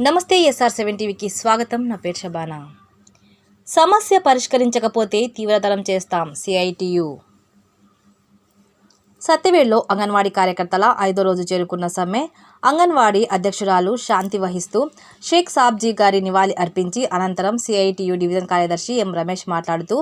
నమస్తే SR seven టీవీకి స్వాగతం. నా పేరు షబానా. సమస్య పరిష్కరించకపోతే తీవ్రతరం చేస్తాం సిఐటియు. సత్యవేడ్లో అంగన్వాడీ కార్యకర్తల ఐదో రోజు చేరుకున్న సమ్మె అంగన్వాడీ అధ్యక్షురాలు శాంతి వహిస్తూ షేక్ సాబ్జీ గారి నివాళి అర్పించి అనంతరం సిఐటియు డివిజన్ కార్యదర్శి ఎం రమేష్ మాట్లాడుతూ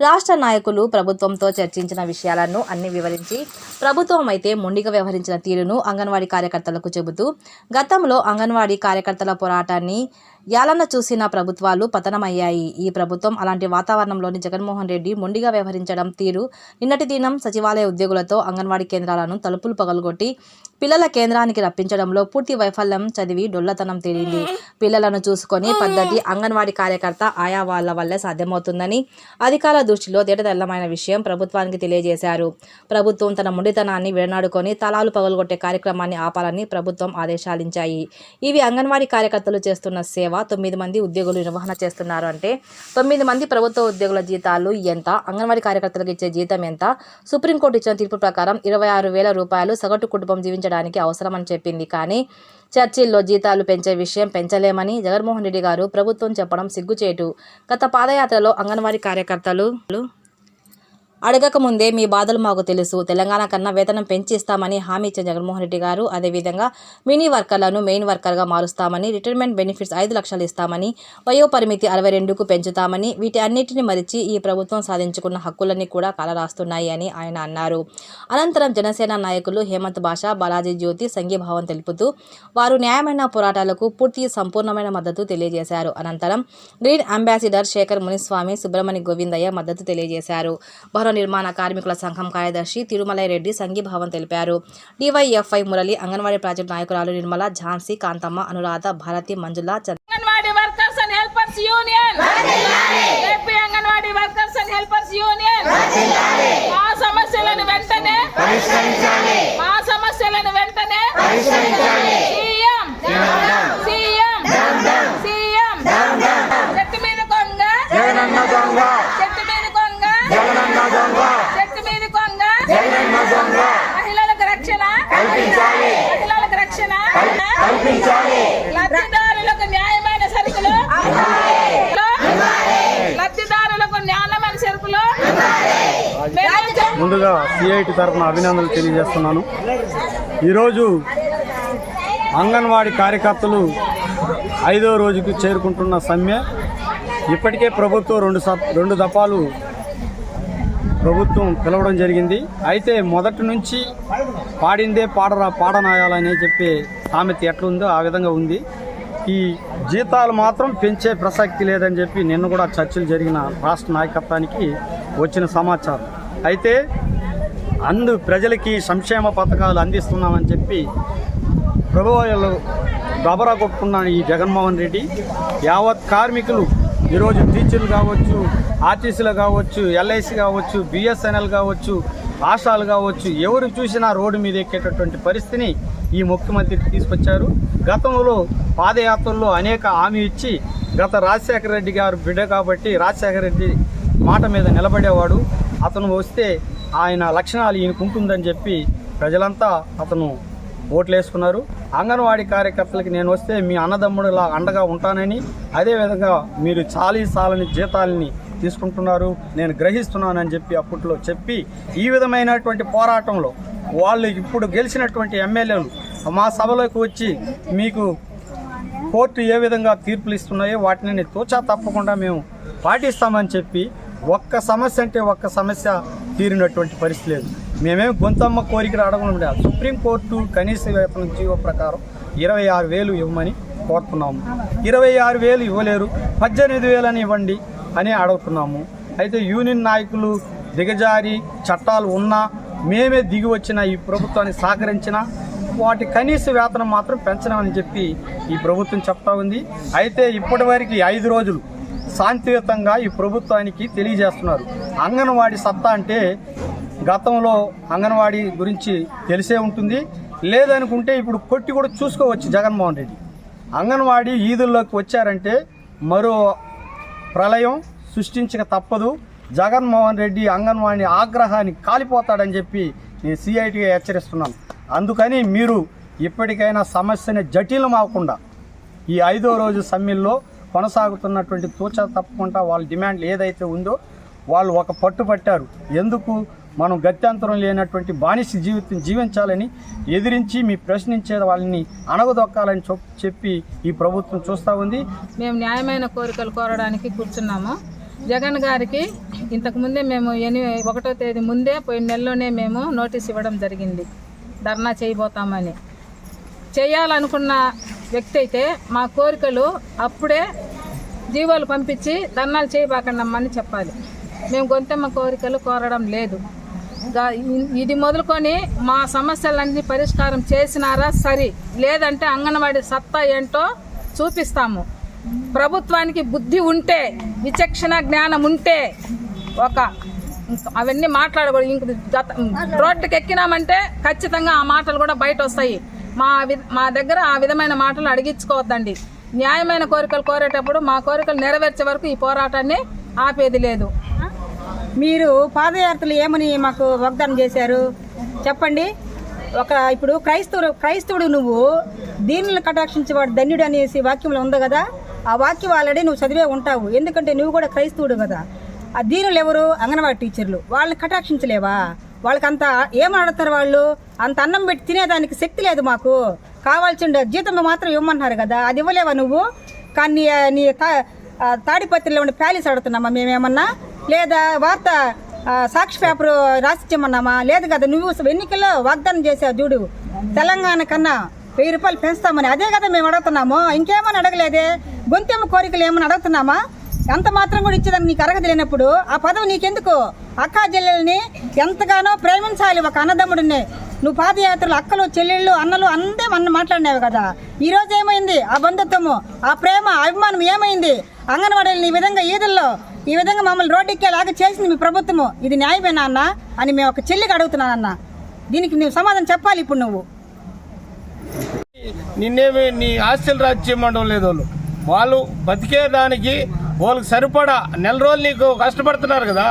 రాష్ట్ర నాయకులు ప్రభుత్వంతో చర్చించిన విషయాలను అన్ని వివరించి ప్రభుత్వం అయితే మొండిగా వ్యవహరించిన తీరును అంగన్వాడీ కార్యకర్తలకు చెబుతూ గతంలో అంగన్వాడీ కార్యకర్తల పోరాటాన్ని యాలన్న చూసిన ప్రభుత్వాలు పతనమయ్యాయి. ఈ ప్రభుత్వం అలాంటి వాతావరణంలోని జగన్మోహన్ రెడ్డి మొండిగా వ్యవహరించడం తీరు. నిన్నటి దినం సచివాలయ ఉద్యోగులతో అంగన్వాడీ కేంద్రాలను తలుపులు పగలగొట్టి పిల్లల కేంద్రానికి రప్పించడంలో పూర్తి వైఫల్యం చదివి డొల్లతనం తేలింది. పిల్లలను చూసుకొని పద్ధతి అంగన్వాడీ కార్యకర్త ఆయా వాళ్ళ వల్లే సాధ్యమవుతుందని అధికారుల దృష్టిలో తేటతెల్లమైన విషయం ప్రభుత్వానికి తెలియజేశారు. ప్రభుత్వం తన మొండితనాన్ని విడనాడుకొని తలాలు పగలగొట్టే కార్యక్రమాన్ని ఆపాలని ప్రభుత్వం ఆదేశాలించాయి. ఇవి అంగన్వాడీ కార్యకర్తలు చేస్తున్న సేవ. తొమ్మిది మంది ఉద్యోగులు నిర్వహణ చేస్తున్నారు అంటే తొమ్మిది మంది ప్రభుత్వ ఉద్యోగుల జీతాలు ఎంత? అంగన్వాడీ కార్యకర్తలకు ఇచ్చే జీతం ఎంత? సుప్రీంకోర్టు ఇచ్చిన తీర్పు ప్రకారం ఇరవై ఆరు వేల రూపాయలు సగటు కుటుంబం జీవించడానికి అవసరమని చెప్పింది. కానీ చర్చిల్లో జీతాలు పెంచే విషయం పెంచలేమని జగన్మోహన్ రెడ్డి గారు ప్రభుత్వం చెప్పడం సిగ్గుచేటు. గత పాదయాత్రలో అంగన్వాడీ కార్యకర్తలు అడగక ముందే మీ బాధలు మాకు తెలుసు. తెలంగాణ కన్నా వేతనం పెంచి ఇస్తామని హామీ ఇచ్చిన జగన్మోహన్ రెడ్డి గారు అదేవిధంగా మినీ వర్కర్లను మెయిన్ వర్కర్గా మారుస్తామని రిటైర్మెంట్ బెనిఫిట్స్ ఐదు లక్షలు ఇస్తామని వయోపరిమితి అరవై రెండుకు పెంచుతామని వీటి అన్నిటిని మరిచి ఈ ప్రభుత్వం సాధించుకున్న హక్కులన్నీ కూడా కలరాస్తున్నాయి అని ఆయన అన్నారు. అనంతరం జనసేన నాయకులు హేమంత్ బాషా బాలాజీ జ్యోతి సంఘీభావం తెలుపుతూ వారు న్యాయమైన పోరాటాలకు పూర్తి సంపూర్ణమైన మద్దతు తెలియజేశారు. అనంతరం గ్రీన్ అంబాసిడర్ శేఖర్ మునిస్వామి సుబ్రహ్మణ్య గోవిందయ్య మద్దతు తెలియజేశారు. భవన నిర్మాణ కార్మికుల సంఘం కార్యదర్శి తిరుమలై రెడ్డి సంఘీభావం తెలిపారు. డివైఎఫ్ఐ మురళి అంగన్వాడీ ప్రాజెక్టు నాయకురాలు Nirmala Jhansi Kanthamma Anuradha Bharathi Manjula Chandra anganwadi workers and helpers union. AP anganwadi workers and helpers union మా సమస్యలను వెంటనే మా సమస్యలను వెంటనే సీఎం సీఎం సీఎం చెట్టు మీద కొంగ చెట్టు మీద కొంగ చెట్టు మీద కొంగ మహిళలకు రక్షణ మహిళలకు రక్షణ. లబ్ధిదారులకు న్యాయమైన సరుకులు. లబ్ధిదారులకు న్యాయమైన సరుకులు. ముందుగా సిఐటి తరఫున అభినందనలు తెలియజేస్తున్నాను. ఈరోజు అంగన్వాడీ కార్యకర్తలు ఐదో రోజుకు చేరుకుంటున్న సమ్మె. ఇప్పటికే ప్రభుత్వం రెండు సప్ రెండు దఫాలు ప్రభుత్వం పిలవడం జరిగింది. అయితే మొదటి నుంచి పాడిందే పాడరా పాడనాయాలని చెప్పే సామెత ఎట్లుందో ఆ విధంగా ఉంది. ఈ జీతాలు మాత్రం పెంచే ప్రసక్తి లేదని చెప్పి నిన్న కూడా చర్చలు జరిగిన రాష్ట్ర నాయకత్వానికి వచ్చిన సమాచారం. అయితే అందు ప్రజలకి సంక్షేమ పథకాలు అందిస్తున్నామని చెప్పి ప్రభుత్వాలు గబరా కొట్టుకున్న ఈ జగన్మోహన్ రెడ్డి. యావత్ కార్మికులు ఈరోజు టీచర్లు కావచ్చు ఆర్టీసీలు కావచ్చు ఎల్ఐసి కావచ్చు బిఎస్ఎన్ఎల్ కావచ్చు ఆశాలు కావచ్చు ఎవరు చూసినా రోడ్డు మీద ఎక్కేటటువంటి పరిస్థితిని ఈ ముఖ్యమంత్రి తీసుకొచ్చారు. గతంలో పాదయాత్రల్లో అనేక హామీ ఇచ్చి గత రాజశేఖర రెడ్డి గారు బిడ్డ కాబట్టి రాజశేఖర రెడ్డి మాట మీద నిలబడేవాడు. అతను వస్తే ఆయన లక్షణాలు ఈయనకు ఉంటుందని చెప్పి ప్రజలంతా అతను ఓట్లు వేసుకున్నారు అంగన్వాడీ కార్యకర్తలకి నేను వస్తే మీ అన్నదమ్ముడులా అండగా ఉంటానని అదేవిధంగా మీరు చాలీ సాలని జీతాలని తీసుకుంటున్నారు నేను గ్రహిస్తున్నానని చెప్పి అప్పట్లో చెప్పి ఈ విధమైనటువంటి పోరాటంలో వాళ్ళు ఇప్పుడు గెలిచినటువంటి ఎమ్మెల్యేలు మా సభలోకి వచ్చి మీకు కోర్టు ఏ విధంగా తీర్పులు ఇస్తున్నాయో వాటిని తోచా తప్పకుండా మేము పాటిస్తామని చెప్పి ఒక్క సమస్య అంటే ఒక్క సమస్య తీరినటువంటి పరిస్థితి లేదు. మేమేం గొంతమ్మ కోరికలు అడగడం లేదు. సుప్రీంకోర్టు కనీస వేతనం జీవో ప్రకారం ఇరవై ఆరు వేలు ఇవ్వమని కోరుతున్నాము. ఇరవై ఆరు వేలు ఇవ్వలేరు. పద్దెనిమిది వేలని ఇవ్వండి అని అడుగుతున్నాము. అయితే యూనియన్ నాయకులు దిగజారి చట్టాలు ఉన్నా మేమే దిగి వచ్చిన ఈ ప్రభుత్వాన్ని సహకరించిన వాటి కనీస వేతనం మాత్రం పెంచడం చెప్పి ఈ ప్రభుత్వం చెప్తా ఉంది. అయితే ఇప్పటివరకు ఐదు రోజులు శాంతియుతంగా ఈ ప్రభుత్వానికి తెలియజేస్తున్నారు. అంగన్వాడీ సత్తా అంటే గతంలో అంగన్వాడీ గురించి తెలిసే ఉంటుంది. లేదనుకుంటే ఇప్పుడు కొట్టి కూడా చూసుకోవచ్చు జగన్మోహన్ రెడ్డి. అంగన్వాడీ ఈదుల్లోకి వచ్చారంటే మరో ప్రళయం సృష్టించక తప్పదు. జగన్మోహన్ రెడ్డి అంగన్వాడీ ఆగ్రహాన్ని కాలిపోతాడని చెప్పి నేను సిఐటిగా హెచ్చరిస్తున్నాను అందుకని మీరు ఇప్పటికైనా సమస్యని జటిలం అవ్వకుండా ఈ ఐదో రోజు సమ్మెల్లో కొనసాగుతున్నటువంటి తూచ తప్పకుండా వాళ్ళ డిమాండ్ ఏదైతే ఉందో వాళ్ళు ఒక పట్టు పట్టారు. ఎందుకు? మనం గత్యంతరం లేనటువంటి బానిస జీవితం జీవించాలని ఎదిరించి మీ ప్రశ్నించే వాళ్ళని అణగదొక్కాలని చెప్- చెప్పి ఈ ప్రభుత్వం చూస్తూ ఉంది. మేము న్యాయమైన కోరికలు కోరడానికి కూర్చున్నాము. జగన్ గారికి ఇంతకుముందే మేము ఎని ఒకటో తేదీ ముందే పోయిన నెలలోనే మేము నోటీస్ ఇవ్వడం జరిగింది. ధర్నా చేయబోతామని. చేయాలనుకున్న వ్యక్తి అయితే మా కోరికలు అప్పుడే జీవోలు పంపించి ధర్నాలు చేయబాకండమ్మని చెప్పాలి. మేము గొంతెమ్మ కోరికలు కోరడం లేదు. ఇది మొదలుకొని మా సమస్యలన్నీ పరిష్కారం చేసినారా సరి. లేదంటే అంగన్వాడీ సత్తా ఏంటో చూపిస్తాము. ప్రభుత్వానికి బుద్ధి ఉంటే విచక్షణ జ్ఞానం ఉంటే ఒక అవన్నీ మాట్లాడకూడదు. ఇంక గత రోడ్డుకి ఎక్కినామంటే ఖచ్చితంగా ఆ మాటలు కూడా బయట వస్తాయి మా వి- మా దగ్గర ఆ విధమైన మాటలు అడిగించుకోవద్దండి. న్యాయమైన కోరికలు కోరేటప్పుడు మా కోరికలు నెరవేర్చే వరకు ఈ పోరాటాన్ని ఆపేది లేదు. మీరు పాదయాత్రలు ఏమని మాకు వాగ్దానం చేశారు? చెప్పండి. ఒక ఇప్పుడు క్రైస్తవుడు క్రైస్తవుడు నువ్వు దీనిని కటాక్షించేవాడు ధన్యుడు అనేసి వాక్యంలో ఉంది కదా? ఆ వాక్యం ఆల్రెడీ నువ్వు చదివే ఉంటావు. ఎందుకంటే నువ్వు కూడా క్రైస్తవుడు కదా. ఆ దీనులు ఎవరు? అంగన్వాడీ టీచర్లు. వాళ్ళని కటాక్షించలేవా? వాళ్ళకి అంత ఏమడుతారు వాళ్ళు? అంత అన్నం పెట్టి తినేదానికి శక్తి లేదు మాకు. కావాల్సిన జీతం మాత్రం ఇవ్వమన్నారు కదా. అది ఇవ్వలేవా నువ్వు? కానీ నీ- తా- తాడిపత్రిలో ఉండే ప్యాలెస్ అడుగుతున్నామా మేమేమన్నా? లేదా వార్త సాక్షి పేపర్ రాసిచ్చమన్నామా లేదు కదా నువ్వు ఎన్నికల్లో వాగ్దానం చేసావు చూడు. తెలంగాణ కన్నా వెయ్యి రూపాయలు పెంచుతామని. అదే కదా మేము అడుగుతున్నాము. ఇంకేమని అడగలేదే? గొంతెమ్మ కోరికలు ఏమని అడుగుతున్నామా? ఎంత మాత్రం కూడా ఇచ్చేదాన్ని నీకు అరగదు లేనప్పుడు ఆ పదవి నీకెందుకు? అక్కా చెల్లెల్ని ఎంతగానో ప్రేమించాలి ఒక అన్నదమ్ముడిని. నువ్వు పాదయాత్రలు అక్కలు చెల్లెళ్ళు అన్నలు అందే మన మాట్లాడినావు కదా. ఈరోజు ఏమైంది? ఆ బంధుత్వము ఆ ప్రేమ అభిమానం ఏమైంది? అంగన్వాడీలు ఈ విధంగా ఈదుల్లో ఈ విధంగా మమ్మల్ని రోడ్డెక్కేలాగా చేసింది మీ ప్రభుత్వము. ఇది న్యాయమేనా అన్న అని మేము ఒక చెల్లికి అడుగుతున్నానన్న దీనికి నువ్వు సమాధానం చెప్పాలి ఇప్పుడు నువ్వు. నిన్నేమి నీ ఆస్తులు రాజ్యం అనడం లేదు వాళ్ళు. వాళ్ళు బతికేదానికి వాళ్ళకి సరిపడా నెల రోజులు నీకు కష్టపడుతున్నారు కదా.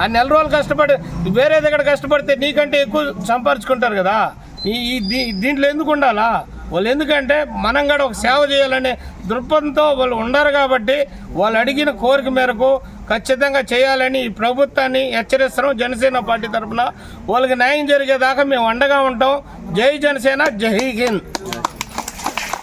ఆ నెల రోజులు కష్టపడి వేరే దగ్గర కష్టపడితే నీకంటే ఎక్కువ సంపాదించుకుంటారు కదా. ఈ ఈ దీ- దీంట్లో ఎందుకు ఉండాలా? వాళ్ళు ఎందుకంటే మనం కూడా ఒక సేవ చేయాలనే దృక్పథంతో వాళ్ళు ఉండరు కాబట్టి వాళ్ళు అడిగిన కోరిక మేరకు ఖచ్చితంగా చేయాలని ఈ ప్రభుత్వాన్ని హెచ్చరిస్తున్నాం. జనసేన పార్టీ తరఫున వాళ్ళకి న్యాయం జరిగేదాకా మేము అండగా ఉంటాం. జై జనసేన జై హింద్.